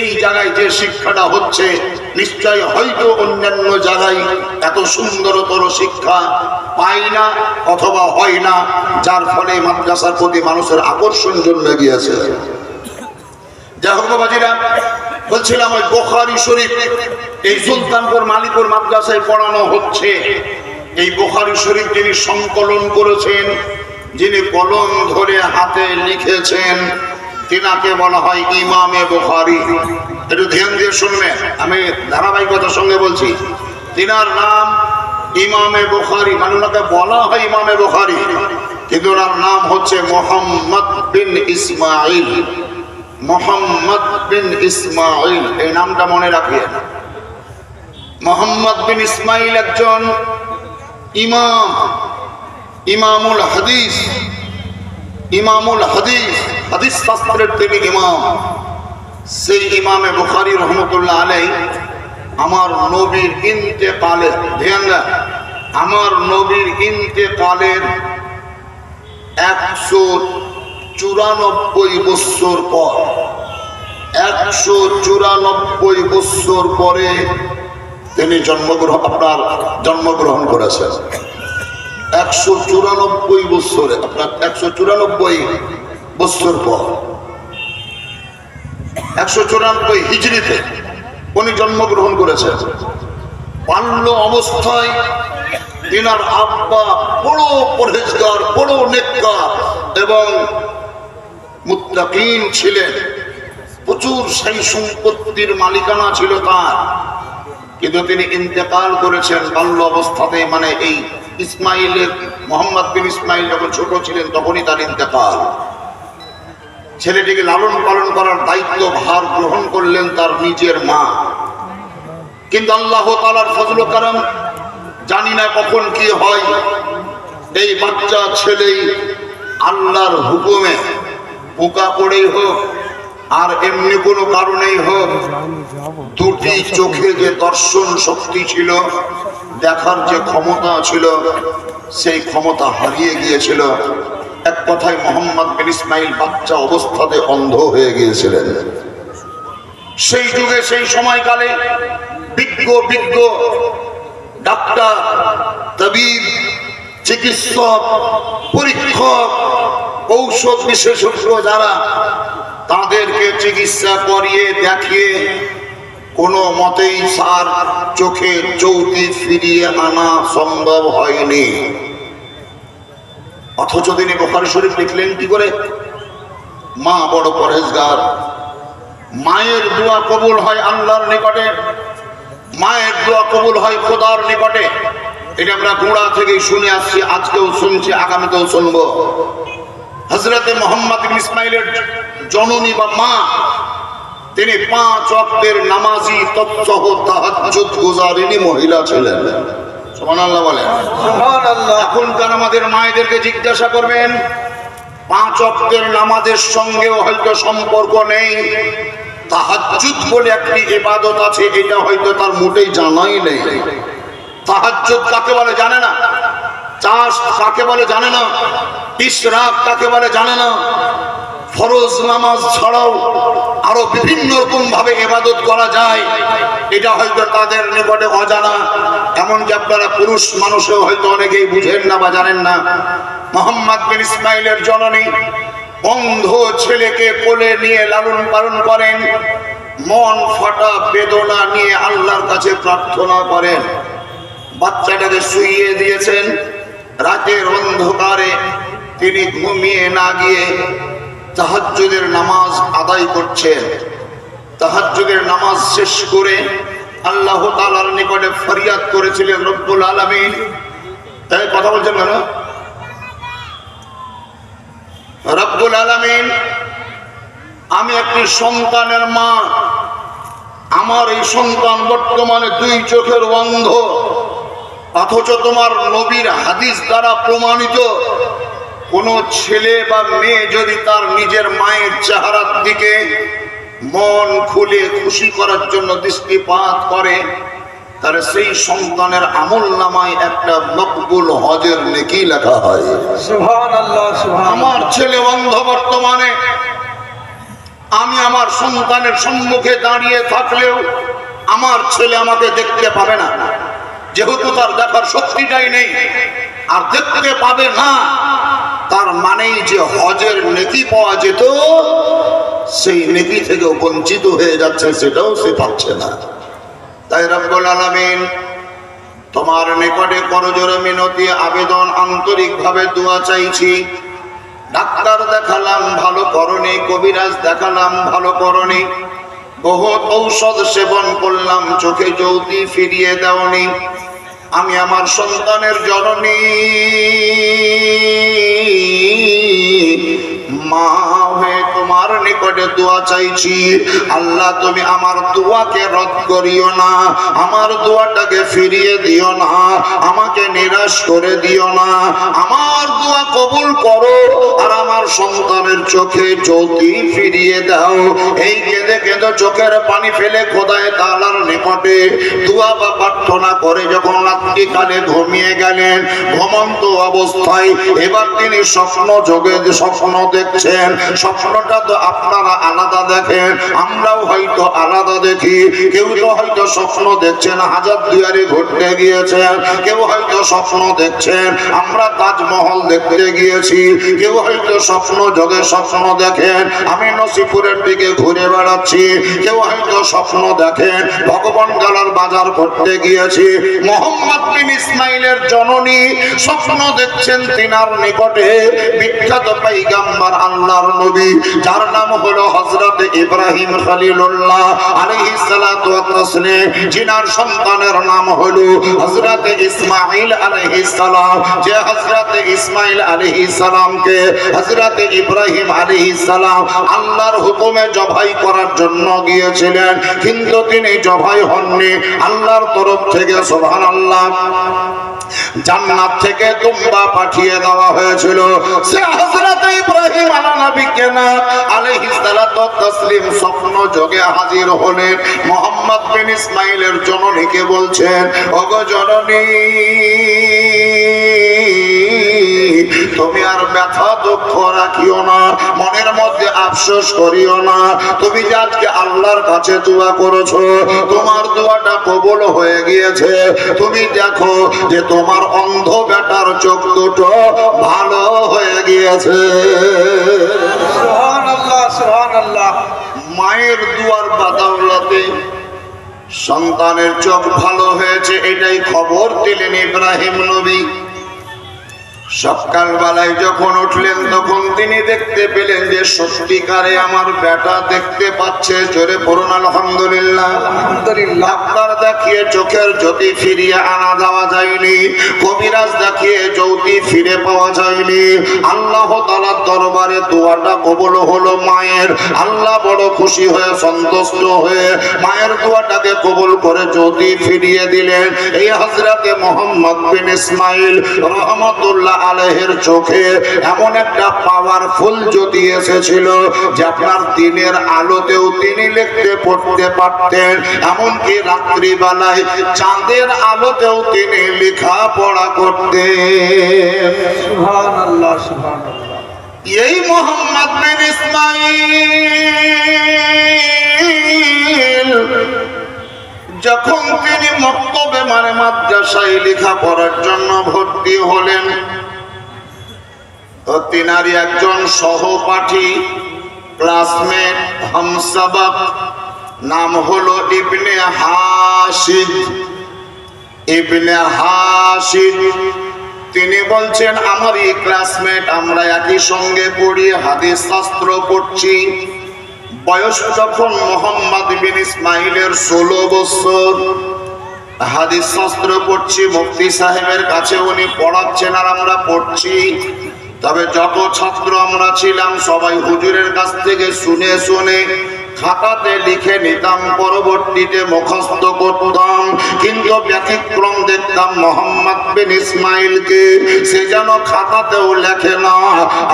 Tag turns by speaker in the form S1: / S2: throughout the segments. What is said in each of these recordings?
S1: এই জায়গায় যে শিক্ষাটা হচ্ছে, নিশ্চয় হয়তো অন্যান্য জায়গায় এত সুন্দরতর শিক্ষা পায় না অথবা হয় না, যার ফলে মাদ্রাসার প্রতি মানুষের আকর্ষণ জন্মে গিয়েছে। বলছিলাম ওই বোখারি শরীফ, এই সুলতানপুর মাদ্রাসায় পড়ানো হচ্ছে। এই বোখারি শরীফ যিনি সংকলন করেছেন, যিনি কলম ধরে হাতে লিখেছেন তিনাকে বলা হয় ইমামে বোখারি। একটু ধ্যান দিয়ে শুনবেন। আমি ধারাবাহিকতার সঙ্গে বলছি, তিনার নাম ইমামে বোখারি। মানে ওনাকে বলা হয় ইমামে বোখারি। কিন্তু ওনার নাম হচ্ছে মোহাম্মদ বিন ইসমাইল মোহাম্মদ বিন ইসমাইল এই নামটা মনে রাখিয়েন মোহাম্মদ বিন ইসমাইল একজন ইমাম। ইমামুল হাদিস। ইমামুল হাদিস। হাদিস শাস্ত্রের তিনি ইমাম, সেই ইমামে বুখারি রহমতুল্লাহ আলাই আমার নবীর ইন্তেকালের, ধ্যান আমার নবীর ইনতে ইন্তেকালের একশো চুরানব্বই বৎসর পর, একশো চুরানব্বই বৎসর পরে তিনি জন্মগ্রহণ, আপনার জন্মগ্রহণ করেছেন। একশো চুরানব্বই বৎসরে, আপনার একশো চুরানব্বই বৎসর পর। একশো চুরানব্বই হিজড়িতে উনি জন্মগ্রহণ করেছেন। বাল্য অবস্থায় তিনার আব্বা বড় পরেজগার বড় নেককার এবং মুত্তাকিন ছিলেন। প্রচুর সেই সম্পত্তির মালিকানা ছিল তার। কিন্তু তিনি ইন্তেকাল করেছেন বাল্য অবস্থাতে মানে এই ইসমাইলের, মোহাম্মদ বিন ইসমাইল যখন ছোট ছিলেন তখনই তার ইন্তেকাল। ছেলেটিকে লালন পালন করার দায়িত্ব ভার গ্রহণ করলেন তার নিজের মা। কিন্তু আল্লাহ তালার ফজল কারণ জানি না কখন কি হয়। এই বাচ্চা ছেলেই আল্লাহর হুকুমে পোকা পড়েই হোক, আর এমনি কোনো কারণেই হোক, দুটি চোখে যে দর্শন শক্তি ছিল, দেখার যে ক্ষমতা ছিল, সেই ক্ষমতা হারিয়ে গিয়েছিল। এক কথায় মোহাম্মদ বিন ইসমাইল বাচ্চা অবস্থাতে অন্ধ হয়ে গিয়েছিলেন। সেই যুগে, সেই সময়কালে বিজ্ঞ বিজ্ঞ ডাক্তার, তবিব, চিকিৎসক, পরীক্ষক, ঔষধ বিশেষজ্ঞ যারা, তাদেরকে চিকিৎসা করিয়ে, দেখিয়ে কোনো মতেই সার চোখের চৌতি ফিরিয়ে আনা সম্ভব হয়নি। অথচ তিনি বোখারি শরীফ লিখলেন কি করে? মা বড় পরহেজগার। মায়ের দোয়া কবুল হয় আল্লাহর নিকটে। মায়ের দোয়া কবুল হয় খোদার নিকটে। এটা আমরা গোড়া থেকে শুনে আসছি, আজকেও শুনছি, আগামীতেও শুনব। হজরতে মোহাম্মদ ইসমাইলের জননী বা মা, তিনি পাঁচ অক্টের নামাজি তৎসহ তাহাজ্জুদ গুজারিনী মহিলা ছিলেন। সুবহানাল্লাহ বলেন। এখনকার আমাদের মায়েদেরকে জিজ্ঞাসা করবেন পাঁচ অক্টের নামাজের সঙ্গেও হয়তো সম্পর্ক নেই। তাহাজ্জুদ বলে একটি ইবাদত আছে এটা হয়তো তার মোটেই জানাই নেই। তাহাজ্জুদ কাকে বলে জানে না? চাষ কাকে বলে জানে না? ইসরাক কাকে বলে জানে না? ফরজ নামাজ ছাড়াও আরও বিভিন্ন রকম ভাবে এবাদত করা যায়, এটা হয়তো তাদের নিকটে অজানা। এমনকি আপনারা পুরুষ মানুষও হয়তো অনেকেই বুঝেন না বা জানেন না। মোহাম্মদ বিন ইসমাইলের জননী অন্ধ ছেলেকে কোলে নিয়ে লালন পালন করেন, মন ফাটা বেদনা নিয়ে আল্লাহর কাছে প্রার্থনা করেন। বাচ্চাটাকে শুইয়ে দিয়েছেন, রাতের অন্ধকারে তিনি ঘুমিয়ে না গিয়ে তাহাজ্জুদের নামাজ আদায় করছেন। তাহাজ্জুদের নামাজ শেষ করে আল্লাহ তাআলার নিকটে ফরিয়াদ করেছিলেন রব্বুল আলামিন। তাই কথা বলছেন কেন? রব্বুল আলামিন, আমি একটি সন্তানের মা। আমার এই সন্তান বর্তমানে দুই চোখের অন্ধ। অথচ তোমার নবীর হাদিস দ্বারা প্রমাণিত। কোন ছেলে বা মেয়ে যদি তার নিজের মায়ের চেহারার দিকে মন খুলে খুশি করার জন্য দৃষ্টিপাত করে তাহলে সেই সন্তানের আমল নামায় একটা মকবুল হজের নেকি লেখা হয়। আমার ছেলে অন্ধ বর্তমানে আমি আমার সন্তানের সম্মুখে দাঁড়িয়ে থাকলেও আমার ছেলে আমাকে দেখতে পাবে না। যেহেতু তার দেখার শক্তিটাই নেই আর দেখতে পাবে না তার মানেই যে হজের নেকি পাওয়া যেত, সেই নেকি থেকেও বঞ্চিত হয়ে যাচ্ছে, সেটাও সে পাচ্ছে না। তাই রব্বুল আলামিন তোমার নিকটে করজোরে মিনতি, আবেদন, আন্তরিকভাবে দোয়া চাইছি। ডাক্তার দেখালাম, ভালো করনি, কবিরাজ দেখালাম, ভালো করনি। বহুত ঔষধ সেবন করলাম, চোখে জ্যোতি ফিরিয়ে দেওনি। আমি আমার সন্তানের জননী। মা হয়ে তোমার নিকটে দোয়া চাইছি। আল্লাহ, তুমি আমার দোয়াকে রদ করিও না, আমার দোয়াটাকে ফিরিয়ে দিও না, আমাকে নিরাশ করে দিও না। আমার দোয়া কবুল করো আর আমার সন্তানের চোখে জ্যোতি ফিরিয়ে দাও। এই কেঁদে কেঁদে চোখের পানি ফেলে খোদায় তালার নিকটে দোয়া বা প্রার্থনা করে, যখন রাত্রিকালে ঘুমিয়ে গেলেন, ঘুমন্ত অবস্থায় এবার তিনি স্বপ্ন যোগে স্বপ্ন দেখছেন, স্বপ্নটা তো আপনারা আলাদা দেখেন, আমরাও হয়তো আলাদা দেখি। কেউ তো হয়তো স্বপ্ন দেখছেন, হাজার দুয়ারে ঘুরতে গিয়েছেন কেউ হয়তো স্বপ্ন দেখছেন, আমরা তাজমহল দেখতে গিয়েছি। কেউ হয়তো স্বপ্ন যোগে স্বপ্ন দেখেন, আমি নসিপুরের দিকে ঘুরে বেড়াচ্ছি। কেউ হয়তো স্বপ্ন দেখেন, ভগবান গালার বাজার করতে গিয়েছি। মোহাম্মদ বিন ইসমাইলের জননী স্বপ্ন দেখছেন তিনার নিকটে। বিখ্যাত পাইগাম্বার আল্লাহর নবী যার নাম হলো হযরত ইব্রাহিম খলিলুল্লাহ আলাইহিস সালাতু ওয়াস তাসলিম জিনার সন্তানের নাম হলো হযরত ইসমাঈল আলাইহিস সালাম। যে হযরত ইসমাঈল আলাইহিস সালামকে হযরত ইব্রাহিম আলাইহিস সালাম আল্লাহর হুকুমে জবাই করার জন্য গিয়েছিলেন কিন্তু তিনি জবাই হননি। আল্লাহর তরফ থেকে সুবহানাল্লাহ। জান্নাত থেকে তুম্বা পাঠিয়ে দেওয়া হয়েছিল। সে হযরত ইব্রাহিম আলা নবীকে না, আলাইহিস সালাতু তাসলিম স্বপ্ন যোগে হাজির হলেন। মোহাম্মদ বিন ইসমাইলের জননীকে বলছেন, ওগো জননী তুমি আর ব্যথা দুঃখ রাখিও না মনের মধ্যে আফসোস করিও না। তুমি যে আজকে আল্লাহর কাছে দোয়া করেছ তোমার দোয়াটা কবুল হয়ে গিয়েছে। তুমি দেখো যে তোমার অন্ধ বেটার চোখ দুটো ভালো হয়ে গিয়েছে। মায়ের দুয়ার বাদাউলাতে সন্তানের চোখ ভালো হয়েছে এটাই খবর দিলেন ইব্রাহিম নবী। সকালবেলায় যখন উঠলেন তখন তিনি দেখতে পেলেন যে সত্যিকারে আমার বেটা দেখতে পাচ্ছে। জোরে পড়ুন আলহামদুলিল্লাহ। ডাক্তার দেখিয়ে চোখের জ্যোতি ফিরিয়ে আনা দেওয়া যায়নি। কবিরাজ দেখিয়ে জ্যোতি ফিরে পাওয়া যায়নি। আল্লাহ তালার দরবারে দোয়াটা কবল হলো মায়ের। আল্লাহ বড় খুশি হয়ে সন্তুষ্ট হয়ে মায়ের দোয়াটাকে কবল করে জ্যোতি ফিরিয়ে দিলেন। এই হজরতে মোহাম্মদ বিন ইসমাইল রহমতুল্লাহ আলহের চোখে এমন একটা পাওয়ারফুল জ্যোতি এসেছিল যে আপনার দিনের আলোতেও তিনি লিখতে পড়তে পারতেন। এমনকি রাত্রিবেলায় চাঁদের আলোতেও তিনি করতেন।
S2: সুবহানাল্লাহ সুবহানাল্লাহ।
S1: এই মোহাম্মদ বিন ইসমাইল যখন তিনি মক্তবে মানে মাদ্রাসায় লেখাপড়ার জন্য ভর্তি হলেন তো তিনারই একজন সহপাঠী ক্লাসমেট হামসাবাক নাম হলো ইবনে হাসিদ ইবনে হাসিদ তিনি বলছেন আমার এই ক্লাসমেট আমরা একই সঙ্গে পড়ি, হাদিস শাস্ত্র পড়ছি। বয়স যখন মোহাম্মদ বিন ইসমাইলের ষোলো বছর, হাদিস শাস্ত্র পড়ছি, মুফতি সাহেবের কাছে উনি পড়াচ্ছেন আর আমরা পড়ছি। তবে যত ছাত্র আমরা ছিলাম সবাই হুজুরের কাছ থেকে শুনে শুনে খাতাতে লিখে নিতাম, পরবর্তীতে মুখস্থ করতাম। কিন্তু ব্যতিক্রম দেখতাম মোহাম্মদ বিন ইসমাইলকে। সে যেন খাতাতেও লেখে না,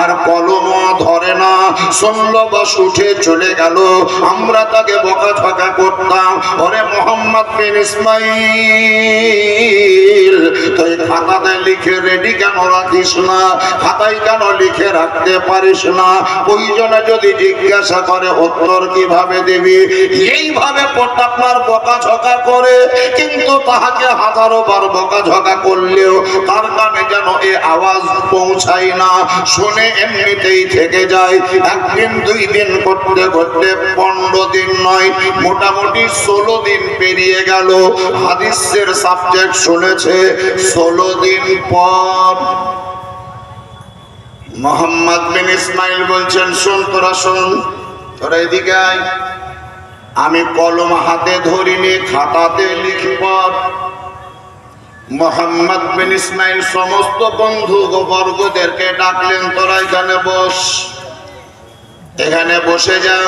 S1: আর কলম ধরে না। শূন্য বস উঠে চলে গেল, আমরা তাকে বকাঝকা করতাম। ওরে মোহাম্মদ বিন ইসমাইল, তুই খাতাতে লিখে রেডি কেন রাখিস না? খাতায় কেন লিখে রাখতে পারিস না? প্রয়োজনে যদি জিজ্ঞাসা করে, উত্তর কীভাবে দিবি, এইভাবে আপনার বকাঝকা করে, কিন্তু তাহাকে হাজারো বার বকাঝকা করলেও তার কানে যেন এ আওয়াজ পৌঁছায় না। শুনে এমনিতেই থেকে যায়, একদিন, দুই দিন করতে করতে পনেরো দিন নয়, মোটামুটি ষোলো দিন পেরিয়ে গেল। হাদিসের সাবজেক্ট শুনেছে, ষোলো দিন পর মোহাম্মদ বিন ইসমাইল বলছেন, শোন, তোরা শোন। তোরা এদিকে আমি কলম হাতে ধরিনি, খাতাতে লিখব। মোহাম্মদ বিন ইসমাইল সমস্ত বন্ধু বর্গদেরকে ডাকলেন, তোরা এখানে বস। এখানে বসে যা।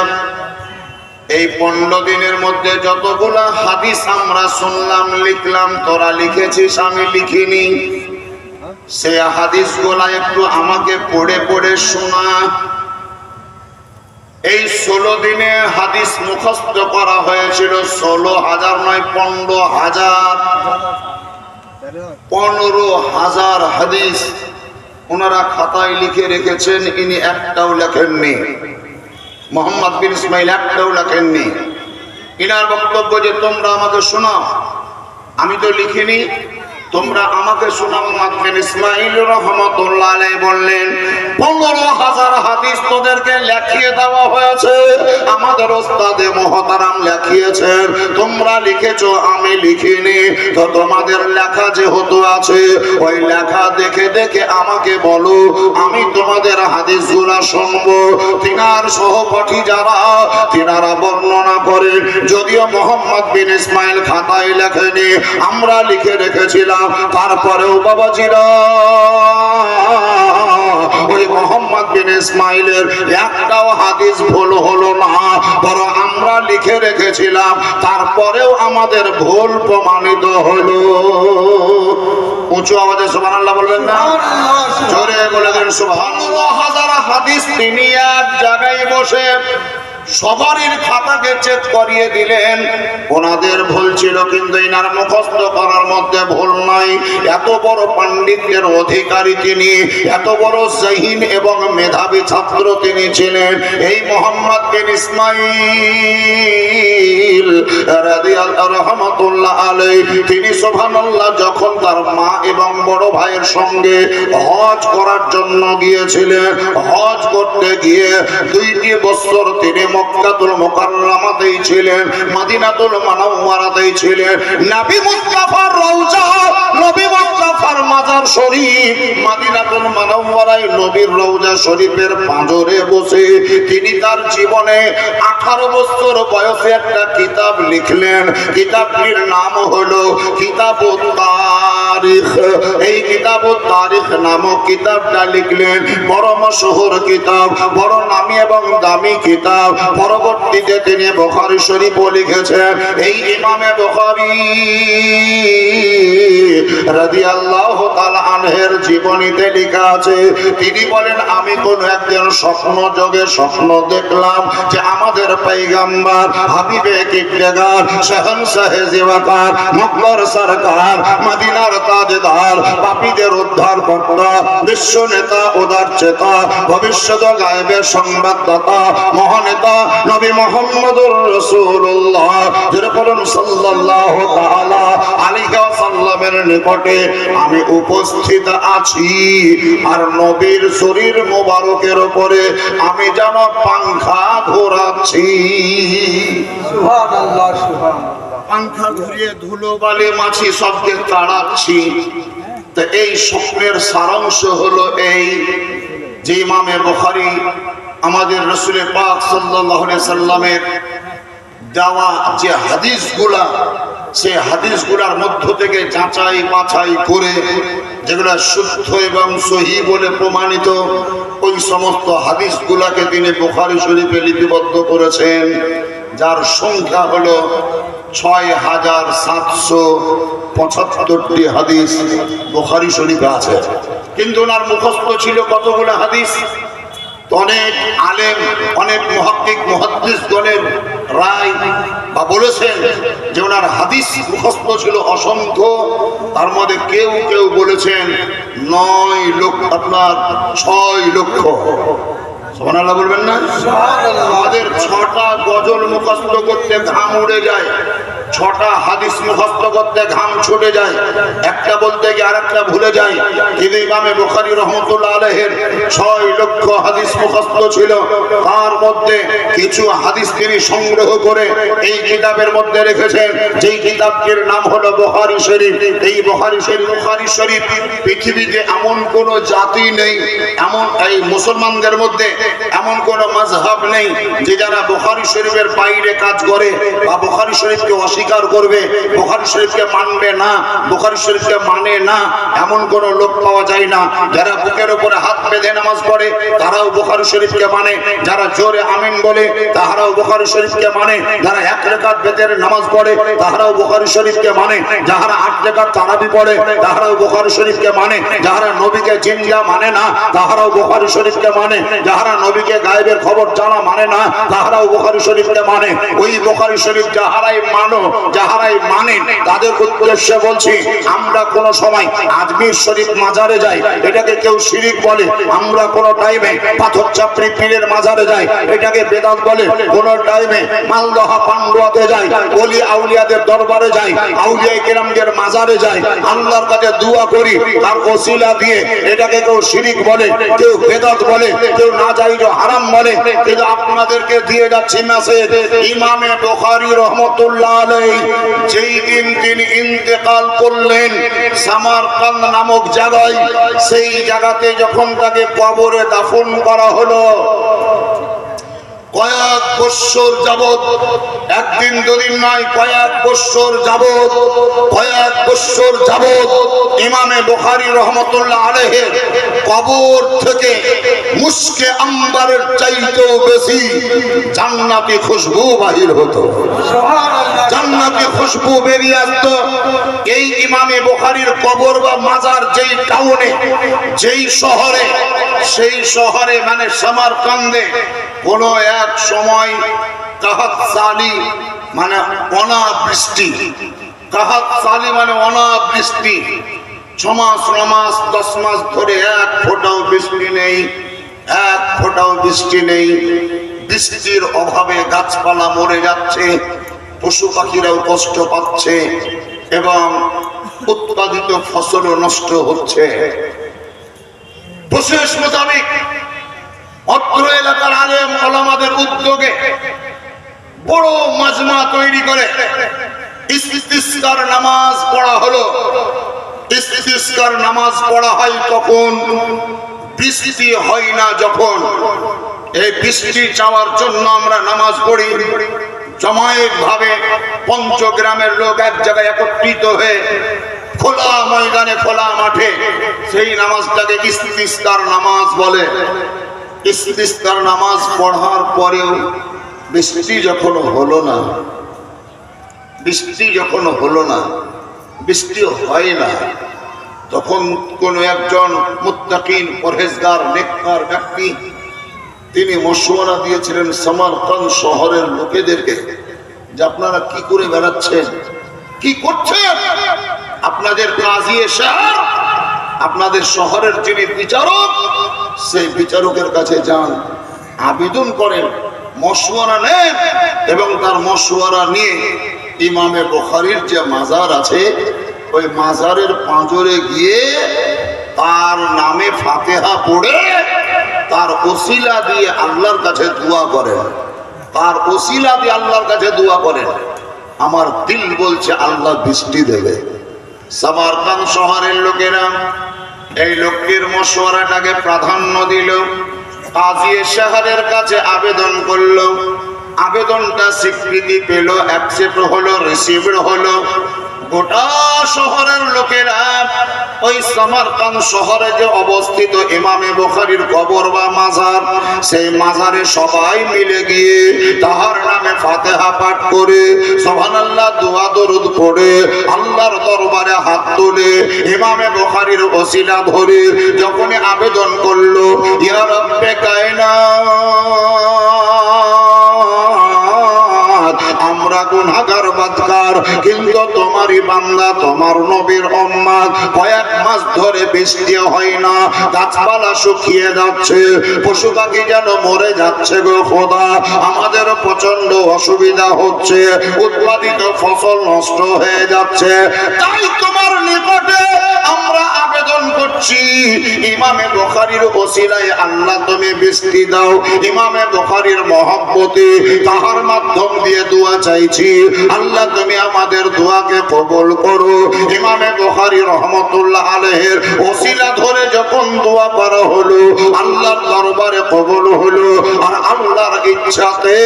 S1: এই পনেরো দিনের মধ্যে যতগুলা হাদিস আমরা শুনলাম, লিখলাম, তোরা লিখেছিস, আমি লিখিনি। সে হাদিস গোলা একটু আমাকে পড়ে পড়ে শোনা। এই ষোলো দিনে হাদিস মুখস্থ করা হয়েছিল ষোলো হাজার নয়, পনেরো হাজার। পনেরো হাজার হাদিস ওনারা খাতায় লিখে রেখেছেন, ইনি একটাও লেখেননি। মোহাম্মদ বিন ইসমাইল একটাও লেখেননি। ইনার বক্তব্য যে তোমরা আমাকে শোনাও, আমি তো লিখিনি। তোমরা আমাকে শোনাও মাতবেন ইসমাইল রহমতুল্লাহ বললেন, পনেরো হাজার হাদিস তোদেরকে লেখিয়ে দেওয়া হয়েছে। আমাদের ওস্তাদে মহতারাম লেখিয়েছেন, তোমরা লিখেছো, আমি লিখিনি। তো তোমাদের লেখা যেহেতু আছে, ওই লেখা দেখে দেখে আমাকে বলো, আমি তোমাদের হাদিসগুলা শুনব। তিনার সহপাঠী যারা, তিনারা বর্ণনা করেন, যদিও মোহাম্মদ বিন ইসমাইল খাতায় লেখেনি, আমরা লিখে রেখেছিলাম তারপরেও বাবাজিরা ওই মোহাম্মদ বিন ইসমাইলের একটাও হাদিস ভুল হলো না আমরা লিখে রেখেছিলাম তারপরেও আমাদের ভুল প্রমাণিত হলো। উঁচু আওয়াজে সুবহানাল্লাহ বলবেন না? জোরে বলে দেন সুবহানাল্লাহ হাজার হাদিস তিনি এক জায়গায় বসে সবারই খাতাকে চেক করিয়ে দিলেন। ওনাদের ভুল ছিল, কিন্তু ইনার মুখস্থ করার মধ্যে ভুল নাই। এত বড় পাণ্ডিত্যের অধিকারী তিনি, এত বড় জহিন এবং মেধাবী ছাত্র তিনি ছিলেন। এই মোহাম্মদ বিন ইসমাইল রহমাতুল্লাহ আলাই তিনি সুবহানাল্লাহ যখন তার মা এবং বড় ভাইয়ের সঙ্গে হজ করার জন্য গিয়েছিলেন, হজ করতে গিয়ে দুইটি বছর তিনি মক্কাতুল মুকাররমাতেই ছিলেন, মদিনাতুল মুনাওয়ারাতেই ছিলেন। নবী মুস্তাফার রওজা, নবী মুস্তাফার মাজার শরীফ, মদিনাতুল মুনাওয়ারায় নবীর রওজা শরীফের পাঁজরে বসে তিনি তার জীবনে 18 বছর বয়সে একটা কিতাব লিখলেন। কিতাবটির নাম হলো কিতাবুত তারিখ। এই কিতাবুত তারিখ নামক কিতাবটা লিখলেন, বড় মশহুর কিতাব, বড় নামি এবং দামি কিতাব পরবর্তীতে তিনি বখারি শরীফ লিখেছেন এই ইমামে বখারি আনহের উদ্ধার কর্তা, বিশ্ব নেতা, উদার চেতা, ভবিষ্যৎ গায়েবের সংবাদদাতা মহানেতা নবী মোহাম্মদুর রাসূলুল্লাহ। যারা বলেন, সাল্লাল্লাহু তাআলা আলাইহি নিকটে আমি উপস্থিত আছি। আর নবীর শরীর মোবারকের উপরে আমি যেন পাংখা ঘোরাচ্ছি পাংখা ঘুরিয়ে ধুলো বালি মাছি সবকে তাড়াচ্ছি। তো এই স্বপ্নের সারাংশ হলো এই যে ইমামে বুখারী আমাদের রসুলে পাক আলাইহি সাল্লামের দেওয়া যে হাদিসগুলা সে হাদিসগুলার মধ্য থেকে যাচাই বাছাই করে, যেগুলো শুদ্ধ এবং সহি বলে প্রমাণিত, ওই সমস্ত হাদিসগুলাকে তিনি বোখারি শরীফে লিপিবদ্ধ করেছেন, যার সংখ্যা হলো ছয় হাজার সাতশো পঁচাত্তরটি হাদিস বোখারি শরীফে আছে। কিন্তু ওনার মুখস্থ ছিল কতগুলো হাদিস? অনেক আলেম, অনেক মহাদ্দিস গণের রায় বা বলেছেন যে ওনার হাদিস মুখস্থ ছিল অসংখ্য, তার মধ্যে কেউ কেউ বলেছেন নয় লক্ষ, আপনার ছয় লক্ষ। বলবেন না? আমাদের ছটা গজল মুখস্থ করতে ঘাম উড়ে যায়। ছটা হাদিস মুখস্থ করতে ঘাম ছুটে যায়। একটা বলতে গিয়ে আরেকটা ভুলে যায়। কিন্তু ইমামে বুখারী রহমতুল্লাহ আলহের ছয় লক্ষ হাদিস মুখস্থ ছিল। তার মধ্যে কিছু হাদিস তিনি সংগ্রহ করে এই কিতাবের মধ্যে রেখেছেন। যেই কিতাবটির নাম হলো বুখারী শরীফ। এই বুখারী শরীফ বুখারী শরীফ পৃথিবীতে এমন কোন জাতি নেই, এমন এই মুসলমানদের মধ্যে এমন কোন মাযহাব নেই যে যারা বুখারী শরীফের বাইরে কাজ করে বা বুখারী শরীফকে অস্বীকার করবে। বুখারী শরীফকে মানবে না, বুখারী শরীফকে মানে না, এমন কোন লোক পাওয়া যায় না। যারা বুকের উপরে হাত বেঁধে নামাজ পড়ে, তারাও বুখারী শরীফকে মানে। যারা জোরে আমিন বলে, তাহারাও বুখারী শরীফকে মানে। যারা এক রেখাত বেঁধে নামাজ পড়ে, তাহারাও বুখারী শরীফকে মানে। যাহারা আট রেখাত তারাবি পড়ে, তাহারাও বুখারী শরীফকে মানে। যাহারা নবীকে জিন্দা মানে না, তাহারাও বুখারী শরীফকে মানে। যাহারা নবীকে গায়েবের খবর জানা মানে না, তাহারাও বুখারী শরীফকে মানে। ওই বুখারী শরীফ যাহারাই মানো যাহারাই মানেন, তাদের উদ্দেশ্যে বলছি, আমরা সময় আজমির শরীফ মাজারে যাই, এটাকে কেউ শিরিক বলে, আমরা টাইমে পাথর চাপড়ি পীরের মাজারে যাই, এটাকে বলে টাইমে মালদহা পান্ডুয়াতে যাই বলি আউলিয়াদের দরবারে যাই আউলিয়া মাজারে যাই, আল্লাহর কাছে করি, তার ওসিলা দিয়ে এটাকে কেউ শিরিক বলে, কেউ বেদাত বলে, কেউ না যাই হারাম বলে, কিন্তু আপনাদেরকে দিয়ে যাচ্ছি মেসেজ ইমামে বুখারী রহমতুল্লাহ দিন করলেন সামারকান নামক জায়গায় সেই জায়গাতে যখন তাকে কবরে দাফন করা হলো কয়েক বৎসর যাবৎ একদিন দুদিন নয় কয়েক বৎসর যাবৎ কয়েক বৎসর যাবৎ ইমামে বুখারী রহমতুল্লাহ আলাইহির কবর থেকে মুস্কে আম্বারের চাইতেও বেশি জান্নাতি খুশবু বাহির হতো। জান্নাতি খুশবু বেরিয়ে আসতো এই ইমামে বুখারীর কবর বা মাজার যেই টাউনে যেই শহরে সেই শহরে মানে সামারকান্দে কোন এক সময়, কাহাত সালি মানে অনাবৃষ্টি। কাহাত সালি মানে অনাবৃষ্টি। ছ মাস ন মাস দশ মাস ধরে এক ফোঁটাও বৃষ্টি নেই, এক ফোঁটাও বৃষ্টি নেই। বৃষ্টির অভাবে গাছপালা মরে যাচ্ছে, পশু পাখিরাও কষ্ট পাচ্ছে এবং উৎপাদিত ফসলও নষ্ট হচ্ছে। বিশেষ মোতাবেক অত্র এলাকার আলেম ওলামাদের উদ্যোগে বড় মাজমা তৈরি করে ইস্তিস্কার নামাজ পড়া হলো। ইস্তিস্কার নামাজ পড়া হয় তখন বৃষ্টি হয় না যখন? এই বৃষ্টি চাওয়ার জন্য আমরা নামাজ পড়ি। জমায়েত ভাবে পঞ্চগ্রামের লোক এক জায়গায় একত্রিত হয়ে খোলা ময়দানে, খোলা মাঠে সেই নামাজটাকে ইস্তিস্কার নামাজ বলে। ইস্তিস্কার নামাজ পড়ার পরেও বৃষ্টি যখন হলো না, বৃষ্টি যখন হলো না, বৃষ্টি হয় না, তখন কোন একজন মুত্তাকিন, পরহেজগার, নেককার ব্যক্তি, তিনি মশওয়ারা দিয়েছিলেন সামারকান্দ শহরের লোকেদেরকে যে আপনারা কি করে বেড়াচ্ছেন? কি করছেন? আপনাদের কাজী শহর আপনাদের শহরের যিনি বিচারক, সেই বিচারকের কাছে যান, আবেদন করেন, মশওয়ারা নেন এবং তার মশওয়ারা নিয়ে ইমামে বুখারীর যে মাজার আছে, ওই মাজারের পাঁজরে গিয়ে তার নামে ফাতেহা পড়ে তার ওসিলা দিয়ে আল্লাহর কাছে দোয়া করেন। তার ওসিলা দিয়ে আল্লাহর কাছে দোয়া করেন। আমার দিল বলছে, আল্লাহ বৃষ্টি দেবে। সামারকান শহরের লোকেরা এই লোকটির মশওয়ারাটাকে প্রাধান্য দিল। কাজী শহরের কাছে আবেদন করল। আবেদনটা স্বীকৃতি পেল অ্যাকসেপ্ট হলো রিসিভড হলো। গোটা শহরের লোকেরা ওই শহরে যে অবস্থিত ইমামে বুখারীর কবর বা মাজার, সেই মাজারে সবাই মিলে গিয়ে তাহার নামে ফাতেহা পাঠ করে, সুবহানাল্লাহ দোয়া দরুদ আল্লাহর দরবারে হাত তুলে, ইমামে বুখারীর ওসিলা ধরে যখনই আবেদন করল, ইয়া রব্বে কায়নাত আমরা গুনাহগার বাদকার কিন্তু তোমারই বান্দা, তোমার নবীর উম্মত কয়েক মাস ধরে বৃষ্টি হয় না। গাছপালা শুকিয়ে যাচ্ছে, পশু পাখি যেন মরে যাচ্ছে গো খোদা। আমাদের প্রচণ্ড অসুবিধা হচ্ছে, উৎপাদিত ফসল নষ্ট হয়ে যাচ্ছে। তাই তোমার নিকটে আমরা আবেদন করছি, ইমামে বুখারীর ওসিলায় আল্লাহ তুমি বৃষ্টি দাও। ইমামে বুখারীর মহব্বতে তাহার মাধ্যম দিয়ে দোয়া চাইছি আল্লাহ তুমি আমাদের দোয়াকে কবুল করো। ইমামে বুখারী রহমতুল্লাহ আলাইহির ওসিলা ধরে যখন দোয়া করা হলো আল্লাহর দরবারে কবুল হলো আর আল্লাহর ইচ্ছাতে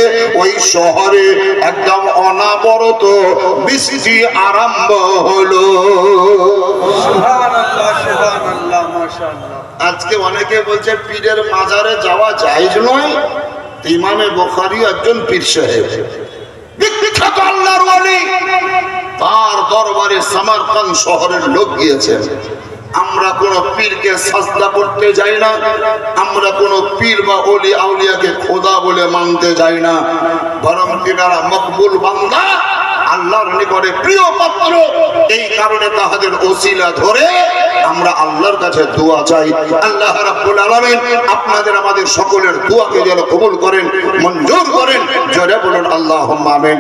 S1: ওই শহরে একদম অনাবরত বৃষ্টি আরম্ভ হলো। আজকে অনেকে বলছে পীরের মাজারে যাওয়া জায়েজ নয়। ইমামে বুখারী একজন পীর সাহেব। বিখ্যাত আল্লাহর তার দরবারে সামারকান শহরের লোক গিয়েছেন। আমরা কোন পীরকে সাজদা করতে যাই না। আমরা কোন পীর বা অলি আউলিয়াকে খোদা বলে মানতে যাই না। বরং তিনারা মকবুল বান্দা। আল্লাহর নিকটে প্রিয় পাত্র। এই কারণে তাহাদের ওসিলা ধরে আমরা আল্লাহর কাছে দোয়া চাই। আল্লাহ রাব্বুল আলামিন আপনাদের আমাদের সকলের দোয়াকে যেন কবুল করেন, মঞ্জুর করেন। জোরে বলুন আল্লাহ আমিন।